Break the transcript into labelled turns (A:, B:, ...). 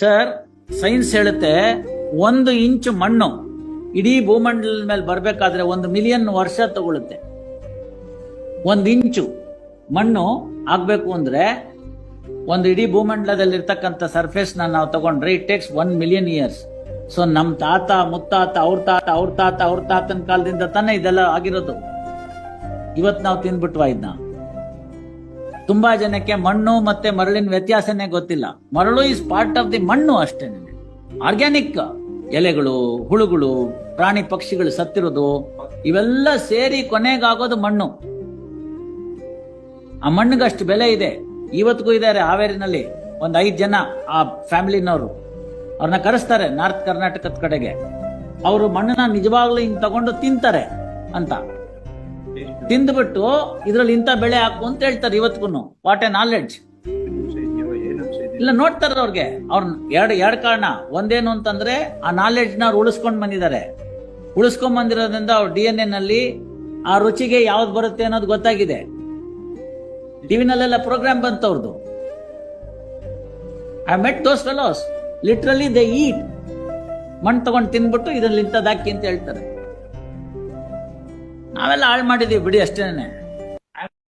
A: Sir science ಹೇಳುತ್ತೆ, ಒಂದು ಇಂಚು ಮಣ್ಣು, ಇಡೀ ಭೂಮಂಡಲದ ಮೇಲೆ ಬರಬೇಕಾದ್ರೆ ಒಂದು ಮಿಲಿಯನ್ ವರ್ಷ ತಗೊಳುತ್ತೆ. ಒಂದು ಇಂಚು ಮಣ್ಣು ಆಗ್ಬೇಕು ಅಂದ್ರೆ, ಒಂದು ಇಡೀ ಭೂಮಂಡಲದಲ್ಲಿ ಇರ್ತಕ್ಕಂಥ ಸರ್ಫೇಸ್ ನಾವು ತಗೊಂಡ್ರೆ it takes one million years so ನಮ್ಮ ತಾತ, ಮುತ್ತಾತ, ಅವ್ರ ತಾತ ಅವ್ರ ತಾತ, ಅವ್ರ ತಾತನ ಕಾಲದಿಂದ ತಾನೇ ಇದೆಲ್ಲ ಆಗಿರೋದು. ಇವತ್ತು ನಾವು ತಿಂದ್ಬಿಟ್ವಾ ಇದನ್ನ ತುಂಬಾ ಜನಕ್ಕೆ ಮಣ್ಣು ಮತ್ತೆ ಮರಳಿನ ವ್ಯತ್ಯಾಸನೇ ಗೊತ್ತಿಲ್ಲ. ಮರಳು ಇಸ್ ಪಾರ್ಟ್ ಆಫ್ ದಿ ಮಣ್ಣು ಅಷ್ಟೇ ಆರ್ಗ್ಯಾನಿಕ್ ಎಲೆಗಳು, ಹುಳುಗಳು, ಪ್ರಾಣಿ ಪಕ್ಷಿಗಳು ಸತ್ತಿರೋದು, ಇವೆಲ್ಲ ಸೇರಿ ಕೊನೆಗಾಗೋದು ಮಣ್ಣು. ಆ ಮಣ್ಣಿಗಷ್ಟು ಬೆಲೆ ಇದೆ. ಇವತ್ತಿಗೂ ಇದ್ದಾರೆ ಹಾವೇರಿನಲ್ಲಿ ಒಂದ್ ಐದ್ ಜನ ಆ ಫ್ಯಾಮಿಲಿನವರು. ಅವ್ರನ್ನ ಕರೆಸ್ತಾರೆ ನಾರ್ತ್ ಕರ್ನಾಟಕದ ಕಡೆಗೆ. ಅವರು ಮಣ್ಣನ್ನ ನಿಜವಾಗ್ಲೂ ಹಿಂಗ್ ತಗೊಂಡು ತಿಂತಾರೆ ಅಂತ. ತಿಂದ್ಬಿಟ್ಟು ಇದ್ರಲ್ಲಿ ಇಂಥ ಬೆಳೆ ಹಾಕು ಅಂತ ಹೇಳ್ತಾರೆ ಇವತ್ತಿಗೂ ವಾಟ್ ಎ ನಾಲೆಡ್ಜ್ ಇಲ್ಲ, ನೋಡ್ತಾರ ಅವ್ರಿಗೆ. ಅವ್ರ ಎರಡ್ ಎರಡ್ ಕಾರಣ. ಒಂದೇನು ಅಂತಂದ್ರೆ, ಆ ನಾಲೆಡ್ಜ್ನ ಅವ್ರು ಉಳಿಸ್ಕೊಂಡ್ ಬಂದಿದ್ದಾರೆ. ಉಳಿಸ್ಕೊಂಡ್ ಬಂದಿರೋದ್ರಿಂದ ಅವ್ರ ಡಿ ಎನ್ ಎ ನಲ್ಲಿ ಆ ರುಚಿಗೆ ಯಾವ್ದು ಬರುತ್ತೆ ಅನ್ನೋದು ಗೊತ್ತಾಗಿದೆ. ಟಿವಿನಲ್ಲೆಲ್ಲ ಪ್ರೋಗ್ರಾಮ್ ಬಂತು ಅವ್ರದ್ದು I met those fellows literally they eat ಮಣ್ಣು ತಗೊಂಡು ತಿನ್ಬಿಟ್ಟು ಇದ್ರಲ್ಲಿ ಇಂಥದ್ದು ಹಾಕಿ ಅಂತ ಹೇಳ್ತಾರೆ. ನಾವೆಲ್ಲ ಹಾಳು ಮಾಡಿದೀವಿ ಬಿಡಿ ಅಷ್ಟೇನೆ